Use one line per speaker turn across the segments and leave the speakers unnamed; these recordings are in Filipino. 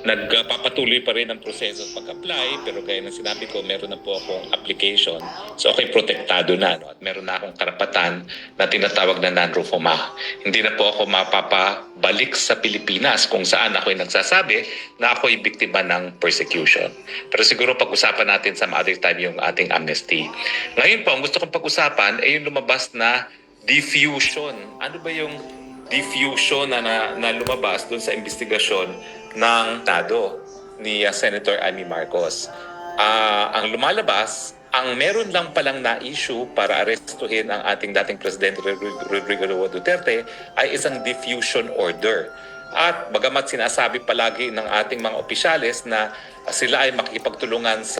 nagpapatuloy pa rin ang proseso sa pag-apply pero gaya ng sinabi ko meron na po akong application. So ako'y protektado na no? at meron na akong karapatan na tinatawag na non-refuma hindi na po ako mapapabalik sa Pilipinas kung saan ako'y nagsasabi na ako'y biktima ng persecution. Pero siguro pag-usapan natin sa other time yung ating amnesty. Ngayon po ang gusto kong pag-usapan ay yung lumabas na diffusion. Ano ba yung diffusion na, na, na lumabas doon sa investigasyon ng Tado ni uh, Senator Amy Marcos. Ah, ang lumalabas, ang meron lang palang na-issue para arestuhin ang ating dating Presidente Rodrigo Roa Duterte ay isang diffusion order. At bagamat sinasabi palagi ng ating mga opisyales na sila ay makikipagtulungan sa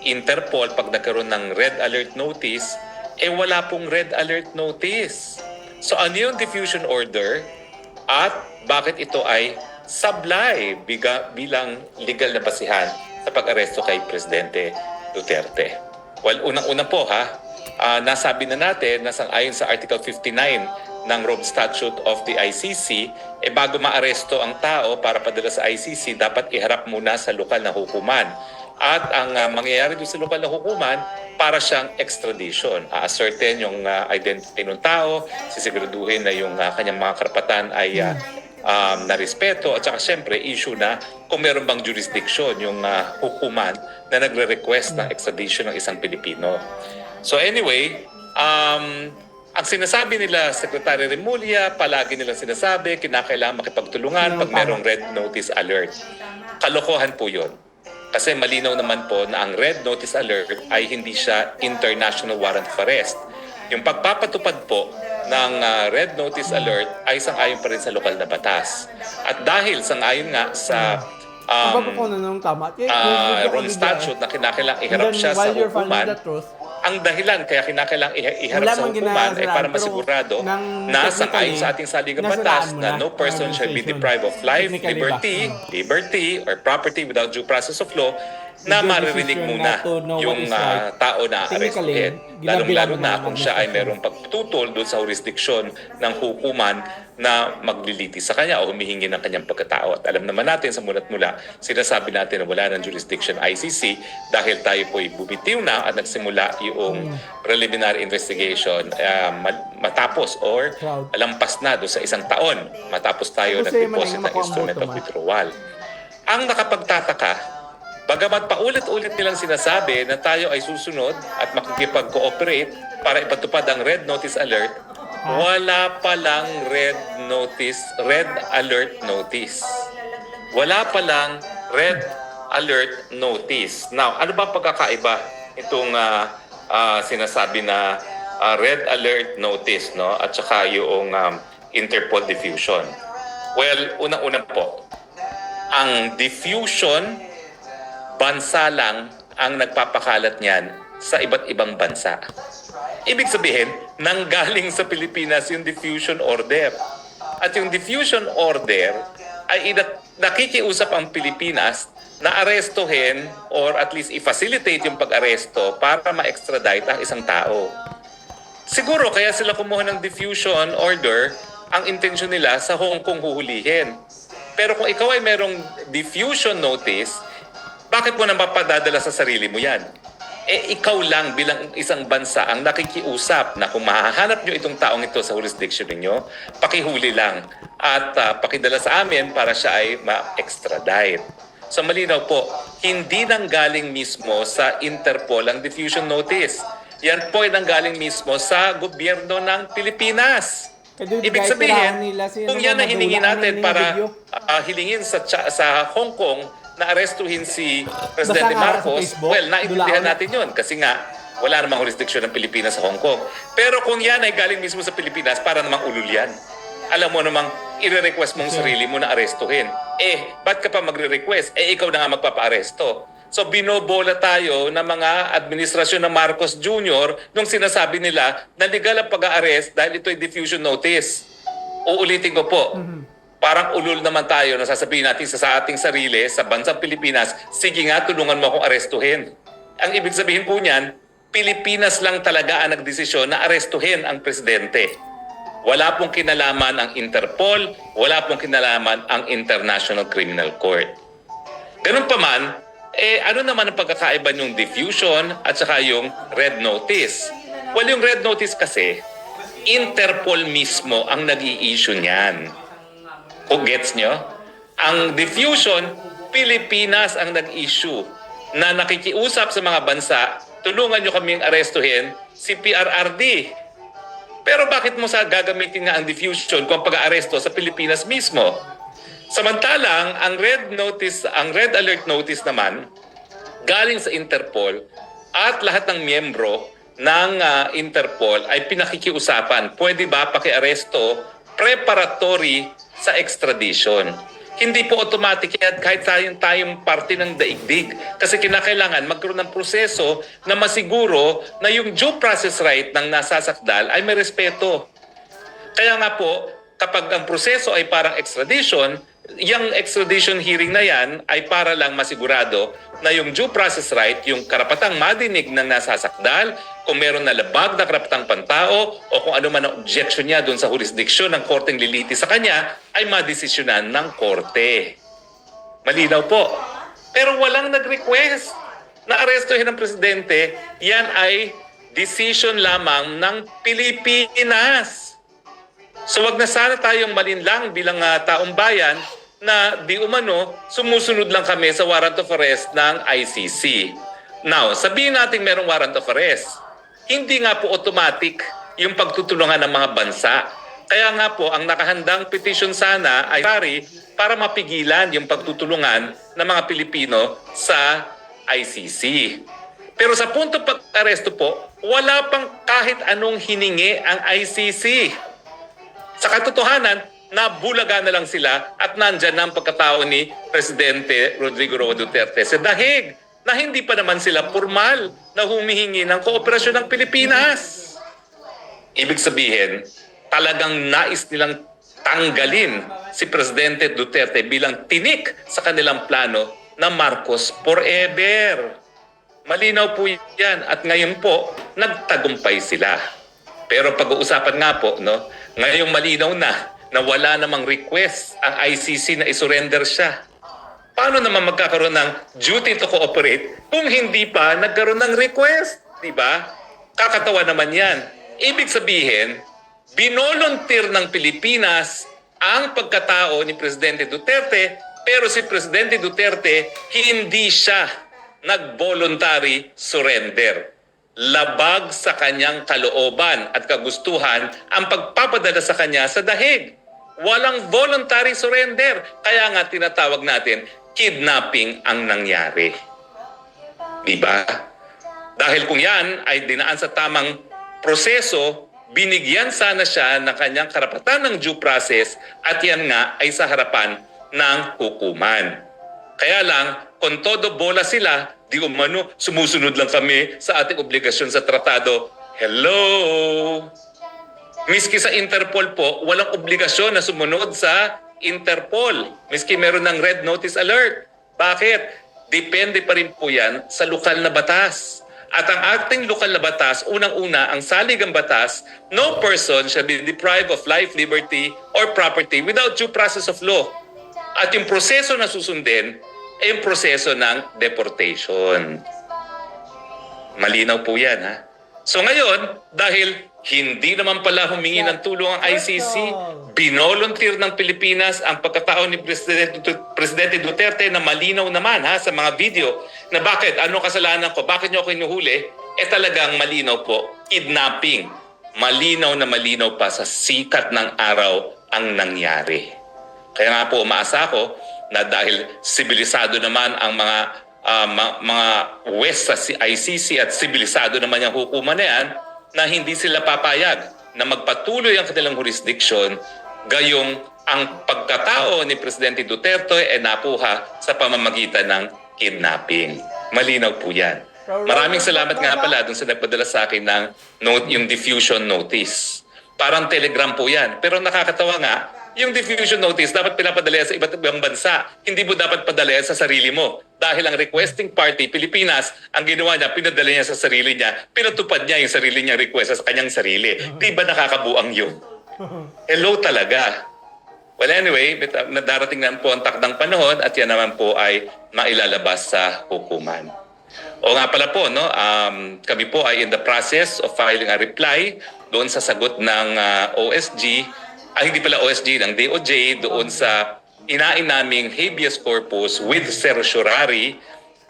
Interpol pag nagkaroon ng red alert notice, eh wala pong red alert notice. So ano yung diffusion order at bakit ito ay sablay biga, bilang legal na basihan sa pag-aresto kay Presidente Duterte? Well, unang-una po ha, ah, nasabi na natin na ayon sa Article 59 ng Rome Statute of the ICC, eh bago maaresto ang tao para padala sa ICC, dapat iharap muna sa lokal na hukuman. At ang ah, mangyayari doon sa lokal na hukuman, para siyang extradition. A-ascertain yung ah, identity ng tao, sisiguraduhin na yung ah, kanyang mga karapatan ay ah, um, na respeto at saka siyempre issue na kung meron bang jurisdiction yung ah, hukuman na nagre-request ng extradition ng isang Pilipino. So anyway, um, ang sinasabi nila, Secretary Remulla, palagi nila sinasabi, kinakailangan makipagtulungan pag merong red notice alert. Kalokohan po yun. Kasi malinaw naman po na ang red notice alert ay hindi siya international warrant of arrest. Yung pagpapatupad po ng ah, red notice alert ay sang-ayon pa rin sa lokal na batas. At dahil sang-ayon nga sa
Um, tama. Eh,
ah,
yung-
Rome
yung-
statute na kinakailangang
And
iharap siya sa hukuman, ang dahilan kaya kinakailangang iha- iharap sa hukuman ay para masigurado na sang ayon
technically,
sa ating saligang batas na no person shall be deprived of life, liberty, liberty, or property without due process of law na maririnig muna yung
right.
tao na
ginabilan
Lalong-lalo na
ng
kung siya ay merong pagtutol doon sa jurisdiksyon ng hukuman na maglilitis sa kanya o humihingi ng kanyang pagkatao. At alam naman natin sa mulat mula, sinasabi natin na wala ng jurisdiction ICC dahil tayo po'y bumitiw na at nagsimula yung preliminary investigation ma- matapos or lampas na doon sa isang taon. Matapos tayo nag-deposit ng instrument of withdrawal. Ang nakapagtataka, bagamat paulit-ulit nilang sinasabi na tayo ay susunod at makikipag-cooperate para ipatupad ang red notice alert, wala palang red notice, red alert notice. Wala palang red alert notice. Now, ano ba pagkakaiba itong ah, ah, sinasabi na ah, red alert notice no at saka yung um, Interpol diffusion? Well, unang-una po, ang diffusion bansa lang ang nagpapakalat niyan sa iba't ibang bansa. Ibig sabihin, nanggaling sa Pilipinas yung diffusion order. At yung diffusion order ay nakikiusap ang Pilipinas na arestuhin or at least i-facilitate yung pag-aresto para ma-extradite ang isang tao. Siguro kaya sila kumuha ng diffusion order, ang intensyon nila sa Hong Kong huhulihin. Pero kung ikaw ay merong diffusion notice, bakit mo na mapadadala sa sarili mo yan? Eh ikaw lang bilang isang bansa ang nakikiusap na kung mahahanap nyo itong taong ito sa jurisdiction ninyo, pakihuli lang at ah, pakidala sa amin para siya ay ma-extradite. So malinaw po, hindi nang galing mismo sa Interpol ang diffusion notice. Yan po ay nanggaling mismo sa gobyerno ng Pilipinas.
Kaya doon,
Ibig sabihin,
nila
kung yan
na
ang hiningi natin para ah, hilingin sa sa Hong Kong na arestuhin si Presidente Marcos,
Facebook,
well, naintindihan natin yun kasi nga wala namang jurisdiction ng Pilipinas sa Hong Kong. Pero kung yan ay galing mismo sa Pilipinas, para namang ulul yan. Alam mo namang i-request mong sarili mo na arestuhin. Eh, ba't ka pa magre-request? Eh, ikaw na nga magpapa-aresto. So binobola tayo ng mga administrasyon ng Marcos Jr. nung sinasabi nila na legal ang pag-arrest dahil ito ay diffusion notice. Uulitin ko po, parang ulul naman tayo na sasabihin natin sa, sa ating sarili, sa bansang Pilipinas, sige nga, tulungan mo akong arestuhin. Ang ibig sabihin po niyan, Pilipinas lang talaga ang nagdesisyon na arestuhin ang presidente. Wala pong kinalaman ang Interpol, wala pong kinalaman ang International Criminal Court. Ganun pa man, eh ano naman ang pagkakaiba yung diffusion at saka yung red notice? Well, yung red notice kasi, Interpol mismo ang nag issue niyan. Kung gets nyo? Ang diffusion, Pilipinas ang nag-issue na nakikiusap sa mga bansa, tulungan nyo kaming arestuhin si PRRD. Pero bakit mo sa gagamitin nga ang diffusion kung pag-aaresto sa Pilipinas mismo? Samantalang, ang red notice, ang red alert notice naman, galing sa Interpol at lahat ng miyembro ng ah, Interpol ay pinakikiusapan. Pwede ba pakiaresto preparatory sa extradition? Hindi po automatic yan kahit tayong tayong parte ng daigdig. Kasi kinakailangan magkaroon ng proseso na masiguro na yung due process right ng nasasakdal ay may respeto. Kaya nga po, kapag ang proseso ay parang extradition, yung extradition hearing na yan ay para lang masigurado na yung due process right, yung karapatang madinig ng nasasakdal, kung meron na labag na karapatang pantao o kung ano man ang objection niya doon sa jurisdiction ng korteng liliti sa kanya, ay madesisyonan ng korte. Malinaw po. Pero walang nag-request na arestuhin ng presidente, yan ay decision lamang ng Pilipinas. So wag na sana tayong malinlang bilang ah, taong bayan na di umano sumusunod lang kami sa warrant of arrest ng ICC. Now, sabihin natin merong warrant of arrest. Hindi nga po automatic yung pagtutulungan ng mga bansa. Kaya nga po, ang nakahandang petition sana ay pari para mapigilan yung pagtutulungan ng mga Pilipino sa ICC. Pero sa punto pag-aresto po, wala pang kahit anong hiningi ang ICC. Sa katotohanan, nabulaga na lang sila at nandyan na ang pagkatao ni Presidente Rodrigo Roa Duterte sa dahig na hindi pa naman sila formal na humihingi ng kooperasyon ng Pilipinas. Ibig sabihin, talagang nais nilang tanggalin si Presidente Duterte bilang tinik sa kanilang plano na Marcos forever. Malinaw po yan at ngayon po, nagtagumpay sila. Pero pag-uusapan nga po, no, ngayong malinaw na na wala namang request ang ICC na isurrender siya. Paano naman magkakaroon ng duty to cooperate kung hindi pa nagkaroon ng request? Di ba? Kakatawa naman yan. Ibig sabihin, binolunteer ng Pilipinas ang pagkatao ni Presidente Duterte pero si Presidente Duterte hindi siya nag-voluntary surrender labag sa kanyang kalooban at kagustuhan ang pagpapadala sa kanya sa dahig. Walang voluntary surrender. Kaya nga tinatawag natin, kidnapping ang nangyari. Di ba? Dahil kung yan ay dinaan sa tamang proseso, binigyan sana siya ng kanyang karapatan ng due process at yan nga ay sa harapan ng hukuman. Kaya lang, kung todo bola sila, di umano, sumusunod lang kami sa ating obligasyon sa tratado. Hello! Miski sa Interpol po, walang obligasyon na sumunod sa Interpol. Miski meron ng red notice alert. Bakit? Depende pa rin po yan sa lokal na batas. At ang ating lokal na batas, unang-una, ang saligang batas, no person shall be deprived of life, liberty, or property without due process of law. At yung proseso na susundin ay yung proseso ng deportation. Malinaw po yan, ha? So ngayon, dahil hindi naman pala humingi ng tulong ang ICC, binolunteer ng Pilipinas ang pagkatao ni Presidente, Presidente Duterte na malinaw naman ha, sa mga video na bakit, ano kasalanan ko, bakit niyo ako inuhuli, eh talagang malinaw po, kidnapping. Malinaw na malinaw pa sa sikat ng araw ang nangyari. Kaya nga po umaasa ako na dahil sibilisado naman ang mga ah, ma- mga West sa ICC at sibilisado naman yung hukuman na yan, na hindi sila papayag na magpatuloy ang kanilang jurisdiction gayong ang pagkatao ni Presidente Duterte ay napuha sa pamamagitan ng kidnapping. Malinaw po yan. Maraming salamat nga pala dun sa nagpadala sa akin ng note, yung diffusion notice. Parang telegram po yan. Pero nakakatawa nga, yung diffusion notice dapat pinapadala sa iba't ibang bansa. Hindi mo dapat padala sa sarili mo. Dahil ang requesting party, Pilipinas, ang ginawa niya, pinadala niya sa sarili niya. Pinatupad niya yung sarili niyang request sa kanyang sarili. Di ba nakakabuang yun? Hello talaga. Well anyway, uh, darating na po ang takdang panahon at yan naman po ay mailalabas sa hukuman. O nga pala po, no, um, kami po ay in the process of filing a reply doon sa sagot ng ah, OSG, ay hindi pala OSG, ng DOJ doon sa inain naming habeas corpus with certiorari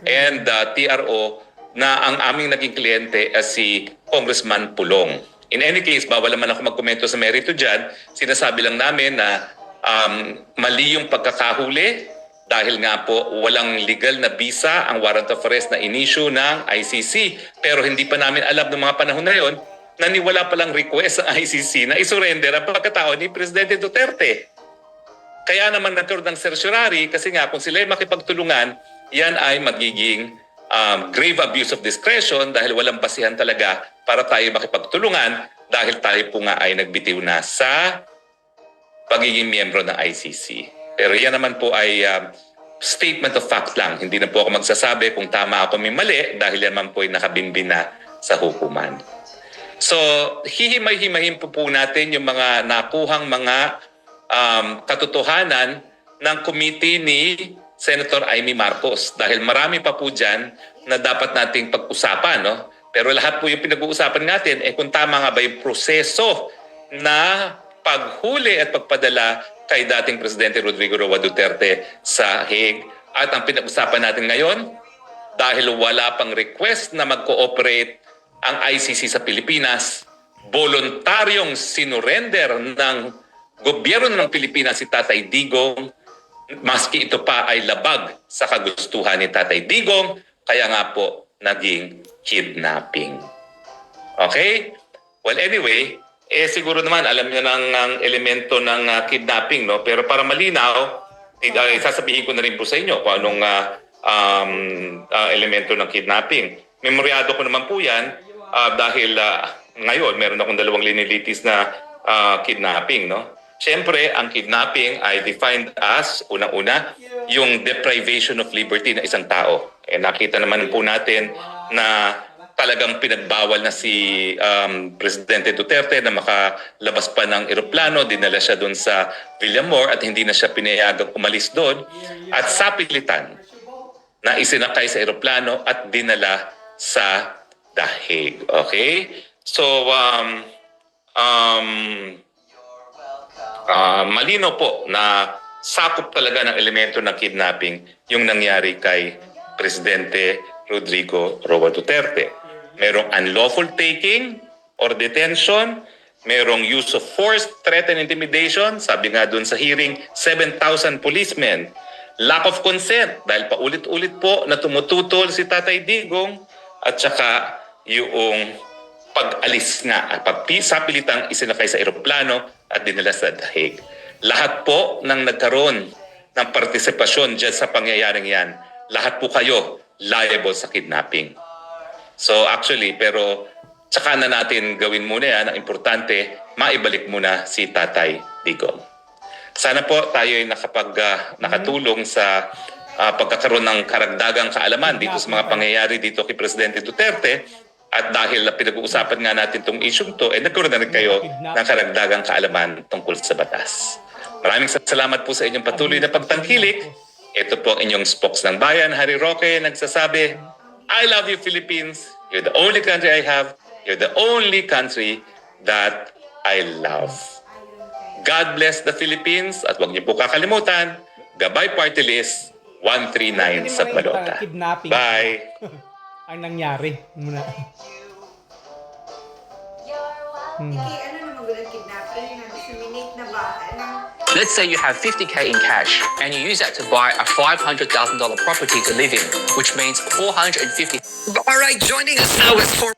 and ah, TRO na ang aming naging kliyente ay si Congressman Pulong. In any case, bawal naman ako magkomento sa merito dyan. Sinasabi lang namin na um, mali yung pagkakahuli dahil nga po walang legal na visa ang warrant of arrest na inisyu ng ICC. Pero hindi pa namin alam ng mga panahon na yon na niwala palang request ng ICC na isurrender ang pagkatao ni Presidente Duterte. Kaya naman nagkaroon ng certiorari kasi nga kung sila ay makipagtulungan, yan ay magiging um, grave abuse of discretion dahil walang basihan talaga para tayo makipagtulungan dahil tayo po nga ay nagbitiw na sa pagiging miyembro ng ICC. Pero yan naman po ay um, statement of fact lang. Hindi na po ako magsasabi kung tama ako may mali dahil yan naman po ay nakabinbin na sa hukuman. So, hihimay-himayin po po natin yung mga nakuhang mga um, katotohanan ng committee ni Senator Amy Marcos dahil marami pa po dyan na dapat nating pag-usapan. No? Pero lahat po yung pinag-uusapan natin, eh kung tama nga ba yung proseso na paghuli at pagpadala kay dating Presidente Rodrigo Roa Duterte sa Hague. At ang pinag-usapan natin ngayon, dahil wala pang request na mag-cooperate ang ICC sa Pilipinas, voluntaryong sinurrender ng gobyerno ng Pilipinas si Tatay Digong, maski ito pa ay labag sa kagustuhan ni Tatay Digong, kaya nga po naging kidnapping. Okay? Well, anyway, eh siguro naman alam niyo ng ang elemento ng ah, kidnapping, no? Pero para malinaw, ah, sasabihin ko na rin po sa inyo kung anong ah, um, ah, elemento ng kidnapping. Memoryado ko naman po yan ah, dahil ah, ngayon meron akong dalawang linilitis na ah, kidnapping, no? Siyempre, ang kidnapping ay defined as, unang-una, yung deprivation of liberty ng isang tao. Eh, nakita naman po natin na talagang pinagbawal na si um, Presidente Duterte na makalabas pa ng eroplano, dinala siya doon sa Villamor at hindi na siya pinayagang umalis doon at sapilitan na isinakay sa eroplano at dinala sa Dahig. Okay? So, um, um, ah, malino po na sakop talaga ng elemento ng kidnapping yung nangyari kay Presidente Rodrigo Roa Duterte. Merong unlawful taking or detention, merong use of force, threat and intimidation, sabi nga dun sa hearing, 7,000 policemen. Lack of consent dahil paulit-ulit po na tumututol si Tatay Digong at saka yung pag-alis nga at pagpisapilitang isinakay sa eroplano at dinala sa dahig. Lahat po ng nagkaroon ng partisipasyon dyan sa pangyayaring yan, lahat po kayo liable sa kidnapping. So actually, pero tsaka na natin gawin muna yan. Ang importante, maibalik muna si Tatay Digong. Sana po tayo ay nakapag, ah, nakatulong sa ah, pagkakaroon ng karagdagang kaalaman dito sa mga pangyayari dito kay Presidente Duterte. At dahil na pinag-uusapan nga natin itong issue to, eh nagkaroon na rin kayo ng karagdagang kaalaman tungkol sa batas. Maraming salamat po sa inyong patuloy na pagtangkilik. Ito po ang inyong spokes ng bayan, Harry Roque, nagsasabi, I love you Philippines. You're the only country I have. You're the only country that I love. God bless the Philippines at huwag niyo po kakalimutan, Gabay Party List 139 sa Balota. Bye!
Ang nangyari muna.
Hmm. ano?
Let's say you have 50k in cash and you use that to buy a $500,000 property to live in, which means 450.
All right, joining us now is for